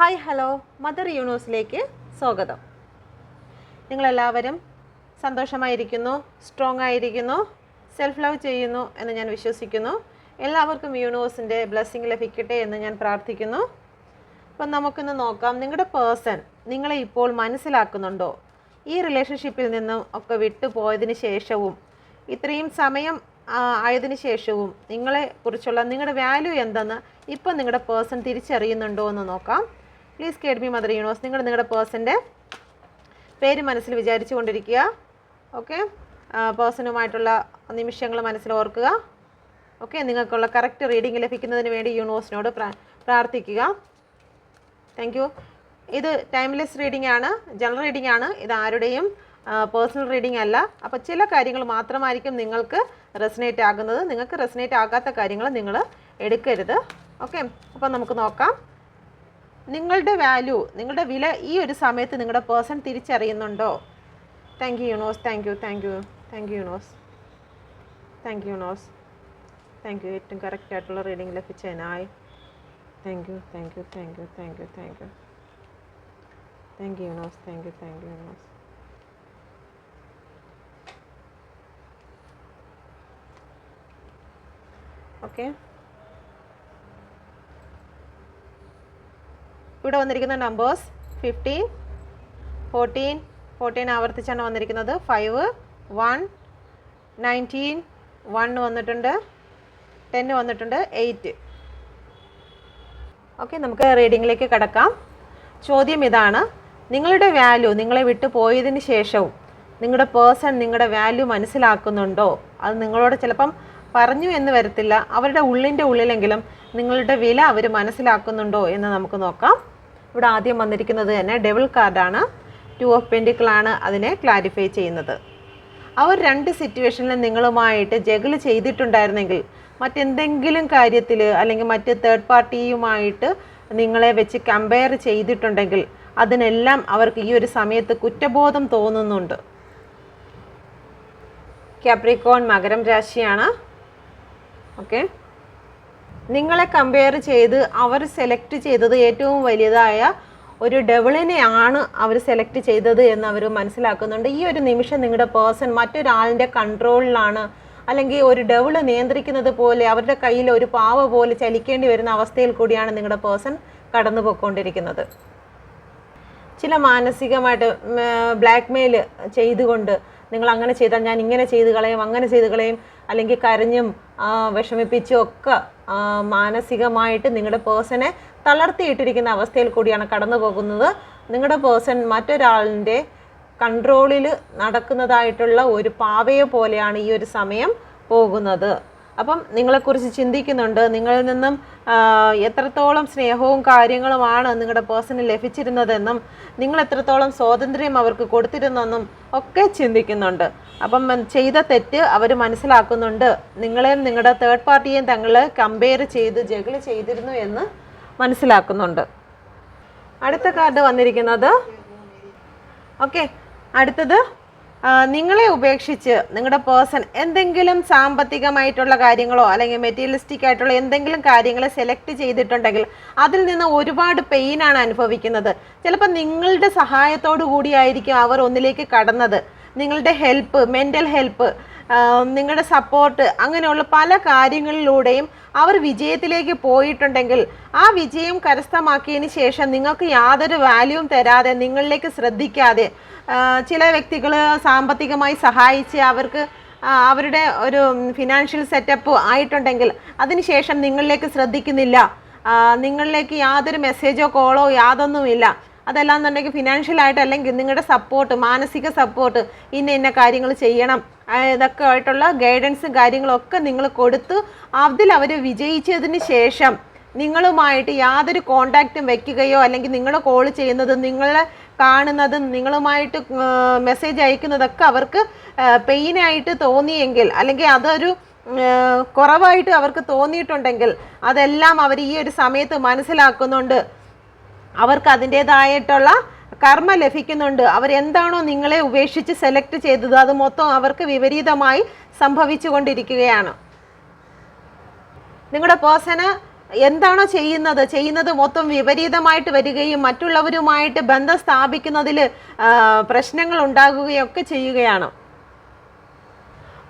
Hi hello. Mother യൂണിവേഴ്സിലേക്ക് സ്വാഗതം. നിങ്ങളെല്ലാവരും സന്തോഷമായിരിക്കുന്നു സ്ട്രോങ് ആയിരിക്കുന്നു സെൽഫ് ലവ് ചെയ്യുന്നു എന്ന് ഞാൻ വിശ്വസിക്കുന്നു. എല്ലാവർക്കും യൂണിവേഴ്സിന്റെ ബ്ലെസ്സിങ് ലഭിക്കട്ടെ എന്ന് ഞാൻ പ്രാർത്ഥിക്കുന്നു. അപ്പം നമുക്കിന്ന് നോക്കാം നിങ്ങളുടെ പേഴ്സൺ നിങ്ങളെ ഇപ്പോൾ മനസ്സിലാക്കുന്നുണ്ടോ? ഈ റിലേഷൻഷിപ്പിൽ നിന്നും ഒക്കെ വിട്ടുപോയതിന് ശേഷവും ഇത്രയും സമയം ആയതിനു ശേഷവും നിങ്ങളെ കുറിച്ചുള്ള നിങ്ങളുടെ വാല്യൂ എന്തെന്ന് ഇപ്പം നിങ്ങളുടെ പേഴ്സൺ തിരിച്ചറിയുന്നുണ്ടോ എന്ന് നോക്കാം. Please guide me mother universe നിങ്ങൾ നിങ്ങളുടെ പേഴ്സന്റെ പേര് മനസ്സിൽ വിചാരിച്ചു കൊണ്ടിരിക്കുക. ഓക്കെ പേഴ്സണുമായിട്ടുള്ള നിമിഷങ്ങൾ മനസ്സിൽ ഓർക്കുക. ഓക്കെ നിങ്ങൾക്കുള്ള കറക്റ്റ് റീഡിംഗ് ലഭിക്കുന്നതിന് വേണ്ടി യൂണിവേഴ്സിനോട് പ്രാർത്ഥിക്കുക. താങ്ക് യു ഇത് ടൈംലെസ് റീഡിംഗ് ആണ് ജനറൽ റീഡിംഗ് ആണ്. ഇത് ആരുടെയും പേഴ്സണൽ റീഡിംഗ് അല്ല. അപ്പോൾ ചില കാര്യങ്ങൾ മാത്രമായിരിക്കും നിങ്ങൾക്ക് റെസനേറ്റ് ആകുന്നത്. നിങ്ങൾക്ക് റെസനേറ്റ് ആകാത്ത കാര്യങ്ങൾ നിങ്ങൾ എടുക്കരുത്. ഓക്കെ അപ്പോൾ നമുക്ക് നോക്കാം. നിങ്ങളുടെ വാല്യൂ നിങ്ങളുടെ വില ഈ ഒരു സമയത്ത് നിങ്ങളുടെ person തിരിച്ചറിയുന്നുണ്ടോ? Thank you universe thank you thank you thank you universe thank you universe thank you ഏറ്റവും കറക്റ്റ് ആയിട്ടുള്ള reading ലഭിച്ചതിനായി. Thank you thank you thank you thank you thank you thank you universe thank you thank you universe okay ഇവിടെ വന്നിരിക്കുന്ന numbers fifteen fourteen fourteen ആവർത്തിച്ചാണ് വന്നിരിക്കുന്നത്. Five one nineteen one വന്നിട്ടുണ്ട്. Ten വന്നിട്ടുണ്ട്. Eight okay നമുക്ക് റീഡിങ്ങിലേക്ക് കിടക്കാം. ചോദ്യം ഇതാണ്. നിങ്ങളുടെ വാല്യൂ നിങ്ങളെ വിട്ട് പോയതിന് ശേഷവും നിങ്ങളുടെ പേഴ്സൺ നിങ്ങളുടെ വാല്യൂ മനസ്സിലാക്കുന്നുണ്ടോ? അത് നിങ്ങളോട് ചിലപ്പം പറഞ്ഞു എന്ന് വരത്തില്ല. അവരുടെ ഉള്ളിന്റെ ഉള്ളിലെങ്കിലും നിങ്ങളുടെ വില അവർ മനസ്സിലാക്കുന്നുണ്ടോ എന്ന് നമുക്ക് നോക്കാം. ഇവിടെ ആദ്യം വന്നിരിക്കുന്നത് തന്നെ ഡെവിൾ കാർഡാണ് ടു ഓഫ് പെൻഡിക്കിളാണ് അതിനെ ക്ലാരിഫൈ ചെയ്യുന്നത്. അവർ രണ്ട് സിറ്റുവേഷനിൽ നിങ്ങളുമായിട്ട് ജഗിൾ ചെയ്തിട്ടുണ്ടായിരുന്നെങ്കിൽ മറ്റെന്തെങ്കിലും കാര്യത്തിൽ അല്ലെങ്കിൽ മറ്റ് തേർഡ് പാർട്ടിയുമായിട്ട് നിങ്ങളെ വെച്ച് കമ്പയർ ചെയ്തിട്ടുണ്ടെങ്കിൽ അതിനെല്ലാം അവർക്ക് ഈ ഒരു സമയത്ത് കുറ്റബോധം തോന്നുന്നുണ്ട്. കാപ്രിക്കോൺ മകരം രാശിയാണ്. ഓക്കെ നിങ്ങളെ കമ്പയർ ചെയ്ത് അവർ സെലക്ട് ചെയ്തത് ഏറ്റവും വലിയതായ ഒരു ഡബിളിനെയാണ് അവർ സെലക്ട് ചെയ്തത് എന്ന് അവർ മനസ്സിലാക്കുന്നുണ്ട്. ഈ ഒരു നിമിഷം നിങ്ങളുടെ പേഴ്സൺ മറ്റൊരാളിന്റെ കൺട്രോളിലാണ് അല്ലെങ്കിൽ ഒരു ഡെവിൾ നിയന്ത്രിക്കുന്നത് പോലെ അവരുടെ കയ്യിൽ ഒരു പാവ പോലെ ചലിക്കേണ്ടി വരുന്ന അവസ്ഥയിൽ കൂടിയാണ് നിങ്ങളുടെ പേഴ്സൺ കടന്നു പോയിക്കൊണ്ടിരിക്കുന്നത്. ചില മാനസികമായിട്ട് ബ്ലാക്ക് മെയിൽ ചെയ്തുകൊണ്ട് നിങ്ങൾ അങ്ങനെ ചെയ്താൽ ഞാൻ ഇങ്ങനെ ചെയ്ത് കളയും അങ്ങനെ ചെയ്ത് കളയും അല്ലെങ്കിൽ കരഞ്ഞും വിഷമിപ്പിച്ചും ഒക്കെ മാനസികമായിട്ട് നിങ്ങളുടെ പേഴ്സണെ തളർത്തിയിട്ടിരിക്കുന്ന അവസ്ഥയിൽ കൂടിയാണ് കടന്നു പോകുന്നത് നിങ്ങളുടെ പേഴ്സൺ മറ്റൊരാളിന്റെ കൺട്രോളിൽ നടക്കുന്നതായിട്ടുള്ള ഒരു പാവയെ പോലെയാണ് ഈ ഒരു സമയം പോകുന്നത്. അപ്പം നിങ്ങളെക്കുറിച്ച് ചിന്തിക്കുന്നുണ്ട്. നിങ്ങളിൽ നിന്നും എത്രത്തോളം സ്നേഹവും കാര്യങ്ങളുമാണ് നിങ്ങളുടെ പേഴ്സണിൽ ലഭിച്ചിരുന്നതെന്നും നിങ്ങൾ എത്രത്തോളം സ്വാതന്ത്ര്യം അവർക്ക് കൊടുത്തിരുന്നെന്നും ഒക്കെ ചിന്തിക്കുന്നുണ്ട്. അപ്പം ചെയ്ത തെറ്റ് അവർ മനസ്സിലാക്കുന്നുണ്ട്. നിങ്ങളെയും നിങ്ങളുടെ തേർഡ് പാർട്ടിയെയും തങ്ങൾ കമ്പയർ ചെയ്ത് ജഗിൾ ചെയ്തിരുന്നു എന്ന് മനസ്സിലാക്കുന്നുണ്ട്. അടുത്ത കാർഡ് വന്നിരിക്കുന്നത് ഓക്കെ അടുത്തത് നിങ്ങളെ ഉപേക്ഷിച്ച് നിങ്ങളുടെ പേഴ്സൺ എന്തെങ്കിലും സാമ്പത്തികമായിട്ടുള്ള കാര്യങ്ങളോ അല്ലെങ്കിൽ മെറ്റീരിയലിസ്റ്റിക് ആയിട്ടുള്ള എന്തെങ്കിലും കാര്യങ്ങൾ സെലക്ട് ചെയ്തിട്ടുണ്ടെങ്കിൽ അതിൽ നിന്ന് ഒരുപാട് പെയിൻ ആണ് അനുഭവിക്കുന്നത്. ചിലപ്പോൾ നിങ്ങളുടെ സഹായത്തോടു കൂടിയായിരിക്കും അവർ ഒന്നിലേക്ക് കടന്നത്. നിങ്ങളുടെ ഹെൽപ്പ് മെന്റൽ ഹെൽപ്പ് നിങ്ങളുടെ സപ്പോർട്ട് അങ്ങനെയുള്ള പല കാര്യങ്ങളിലൂടെയും അവർ വിജയത്തിലേക്ക് പോയിട്ടുണ്ടെങ്കിൽ ആ വിജയം കരസ്ഥമാക്കിയതിന് ശേഷം നിങ്ങൾക്ക് യാതൊരു വാല്യൂവും തരാതെ നിങ്ങളിലേക്ക് ശ്രദ്ധിക്കാതെ ചില വ്യക്തികൾ സാമ്പത്തികമായി സഹായിച്ച് അവർക്ക് അവരുടെ ഒരു ഫിനാൻഷ്യൽ സെറ്റപ്പ് ആയിട്ടുണ്ടെങ്കിൽ അതിനുശേഷം നിങ്ങളിലേക്ക് ശ്രദ്ധിക്കുന്നില്ല. നിങ്ങളിലേക്ക് യാതൊരു മെസ്സേജോ കോളോ യാതൊന്നുമില്ല. അതല്ല എന്നുണ്ടെങ്കിൽ ഫിനാൻഷ്യലായിട്ട് അല്ലെങ്കിൽ നിങ്ങളുടെ സപ്പോർട്ട് മാനസിക സപ്പോർട്ട് ഇന്ന ഇന്ന കാര്യങ്ങൾ ചെയ്യണം. ഇതൊക്കെ ആയിട്ടുള്ള ഗൈഡൻസും കാര്യങ്ങളൊക്കെ നിങ്ങൾ കൊടുത്ത് അതിൽ അവർ വിജയിച്ചതിന് ശേഷം നിങ്ങളുമായിട്ട് യാതൊരു കോണ്ടാക്റ്റും വെക്കുകയോ അല്ലെങ്കിൽ നിങ്ങൾ കോൾ ചെയ്യുന്നതും നിങ്ങളെ കാണുന്നതും നിങ്ങളുമായിട്ട് മെസ്സേജ് അയക്കുന്നതൊക്കെ അവർക്ക് പെയിനായിട്ട് തോന്നിയെങ്കിൽ അല്ലെങ്കിൽ അതൊരു കുറവായിട്ട് അവർക്ക് തോന്നിയിട്ടുണ്ടെങ്കിൽ അതെല്ലാം അവർ ഈ ഒരു സമയത്ത് മനസ്സിലാക്കുന്നുണ്ട്. അവർക്ക് അതിന്റേതായിട്ടുള്ള കർമ്മ ലഭിക്കുന്നുണ്ട്. അവരെന്താണോ നിങ്ങളെ ഉപേക്ഷിച്ച് സെലക്ട് ചെയ്തത് അത് മൊത്തം അവർക്ക് വിപരീതമായി സംഭവിച്ചുകൊണ്ടിരിക്കുകയാണ്. നിങ്ങളുടെ പേഴ്സണ് എന്താണോ ചെയ്യുന്നത് ചെയ്യുന്നത് മൊത്തം വിപരീതമായിട്ട് വരികയും മറ്റുള്ളവരുമായിട്ട് ബന്ധം സ്ഥാപിക്കുന്നതിൽ പ്രശ്നങ്ങൾ ഉണ്ടാകുകയും ഒക്കെ ചെയ്യുകയാണ്.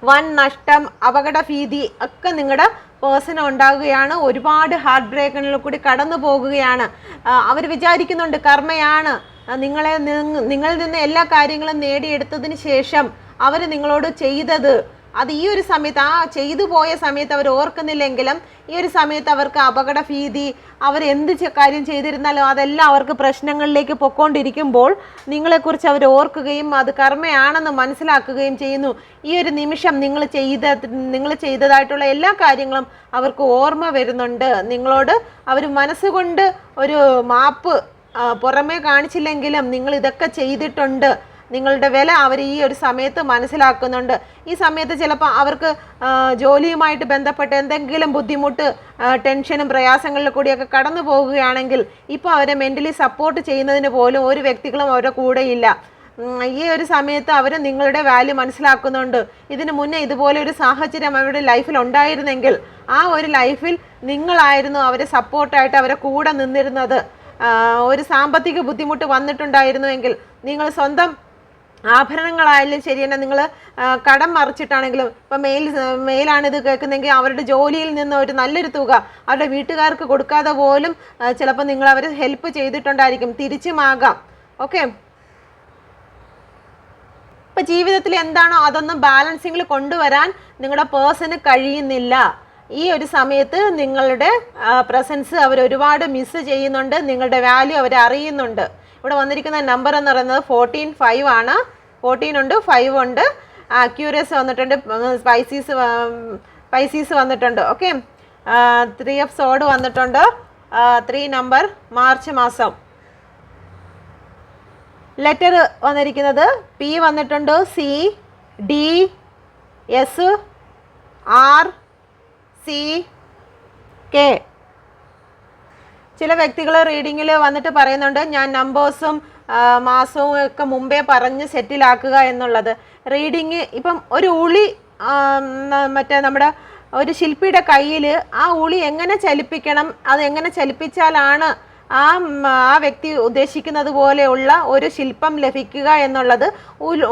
വൻ നഷ്ടം അപകട ഭീതി ഒക്കെ നിങ്ങളുടെ പേഴ്സണ് ഉണ്ടാകുകയാണ് ഒരുപാട് ഹാർട്ട് ബ്രേക്കുകളിൽ കൂടി കടന്നു പോകുകയാണ്. അവർ വിചാരിക്കുന്നുണ്ട് കർമ്മയാണ്. നിങ്ങളെ നിങ്ങളിൽ നിന്ന് എല്ലാ കാര്യങ്ങളും നേടിയെടുത്തതിന് ശേഷം അവർ നിങ്ങളോട് ചെയ്തത് അത് ഈ ഒരു സമയത്ത് ആ ചെയ്തു പോയ സമയത്ത് അവർ ഓർക്കുന്നില്ലെങ്കിലും ഈ ഒരു സമയത്ത് അവർക്ക് അപകട ഭീതി അവർ എന്ത് കാര്യം ചെയ്തിരുന്നാലും അതെല്ലാം അവർക്ക് പ്രശ്നങ്ങളിലേക്ക് പൊക്കോണ്ടിരിക്കുമ്പോൾ നിങ്ങളെക്കുറിച്ച് അവർ ഓർക്കുകയും അത് കർമ്മയാണെന്ന് മനസ്സിലാക്കുകയും ചെയ്യുന്നു. ഈ ഒരു നിമിഷം നിങ്ങൾ ചെയ്ത നിങ്ങൾ ചെയ്തതായിട്ടുള്ള എല്ലാ കാര്യങ്ങളും അവർക്ക് ഓർമ്മ വരുന്നുണ്ട്. നിങ്ങളോട് അവർ മനസ്സുകൊണ്ട് ഒരു മാപ്പ് പുറമേ കാണിച്ചില്ലെങ്കിലും നിങ്ങൾ ഇതൊക്കെ ചെയ്തിട്ടുണ്ട്. നിങ്ങളുടെ വില അവർ ഈ ഒരു സമയത്ത് മനസ്സിലാക്കുന്നുണ്ട്. ഈ സമയത്ത് ചിലപ്പോൾ അവർക്ക് ജോലിയുമായിട്ട് ബന്ധപ്പെട്ട് എന്തെങ്കിലും ബുദ്ധിമുട്ട് ടെൻഷനും പ്രയാസങ്ങളിൽ കൂടിയൊക്കെ കടന്നു പോകുകയാണെങ്കിൽ ഇപ്പോൾ അവരെ മെന്റലി സപ്പോർട്ട് ചെയ്യുന്നതിന് പോലും ഒരു വ്യക്തികളും അവരുടെ കൂടെയില്ല ഈ ഒരു സമയത്ത് അവർ നിങ്ങളുടെ വാല്യൂ മനസ്സിലാക്കുന്നുണ്ട്. ഇതിനു മുന്നേ ഇതുപോലെ ഒരു സാഹചര്യം അവരുടെ ലൈഫിൽ ഉണ്ടായിരുന്നെങ്കിൽ ആ ഒരു ലൈഫിൽ നിങ്ങളായിരുന്നു അവരെ സപ്പോർട്ടായിട്ട് അവരെ കൂടെ നിന്നിരുന്നത്. ഒരു സാമ്പത്തിക ബുദ്ധിമുട്ട് വന്നിട്ടുണ്ടായിരുന്നുവെങ്കിൽ നിങ്ങൾ സ്വന്തം ആഭരണങ്ങളായാലും ശരി തന്നെ നിങ്ങൾ കടം മറിച്ചിട്ടാണെങ്കിലും ഇപ്പം മെയിൽ മെയിലാണ് ഇത് കേൾക്കുന്നതെങ്കിൽ അവരുടെ ജോലിയിൽ നിന്ന് ഒരു നല്ലൊരു തുക അവരുടെ വീട്ടുകാർക്ക് കൊടുക്കാതെ പോലും ചിലപ്പോൾ നിങ്ങൾ അവർ ഹെൽപ്പ് ചെയ്തിട്ടുണ്ടായിരിക്കും. തിരിച്ചുമാകാം. ഓക്കെ ഇപ്പം ജീവിതത്തിൽ എന്താണോ അതൊന്നും ബാലൻസിങ്ങിൽ കൊണ്ടുവരാൻ നിങ്ങളുടെ പേഴ്സന് കഴിയുന്നില്ല. ഈ ഒരു സമയത്ത് നിങ്ങളുടെ പ്രസൻസ് അവർ ഒരുപാട് മിസ് ചെയ്യുന്നുണ്ട് നിങ്ങളുടെ വാല്യൂ അവർ അറിയുന്നുണ്ട്. ഇവിടെ വന്നിരിക്കുന്ന നമ്പർ എന്ന് പറയുന്നത് ഫോർട്ടീൻ ഫൈവ് ആണ്. ഫോർട്ടീൻ ഉണ്ട് ഫൈവ് ഉണ്ട്. അക്യൂറിയസ് വന്നിട്ടുണ്ട് സ്പൈസീസ് സ്പൈസീസ് വന്നിട്ടുണ്ട്. ഓക്കെ ത്രീ എഫ് സോഡ് വന്നിട്ടുണ്ട്. ത്രീ നമ്പർ മാർച്ച് മാസം. ലെറ്റർ വന്നിരിക്കുന്നത് പി വന്നിട്ടുണ്ട് C D S R C K ചില വ്യക്തികൾ റീഡിങ്ങിൽ വന്നിട്ട് പറയുന്നുണ്ട് ഞാൻ നമ്പേഴ്സും മാസവും ഒക്കെ മുമ്പേ പറഞ്ഞ് സെറ്റിലാക്കുക എന്നുള്ളത്. റീഡിങ് ഇപ്പം ഒരു ഉളി മറ്റേ നമ്മുടെ ഒരു ശില്പിയുടെ കയ്യിൽ ആ ഉളി എങ്ങനെ ചലിപ്പിക്കണം അത് എങ്ങനെ ചലിപ്പിച്ചാലാണ് ആ ആ വ്യക്തി ഉദ്ദേശിക്കുന്നത് പോലെയുള്ള ഒരു ശില്പം ലഭിക്കുക എന്നുള്ളത്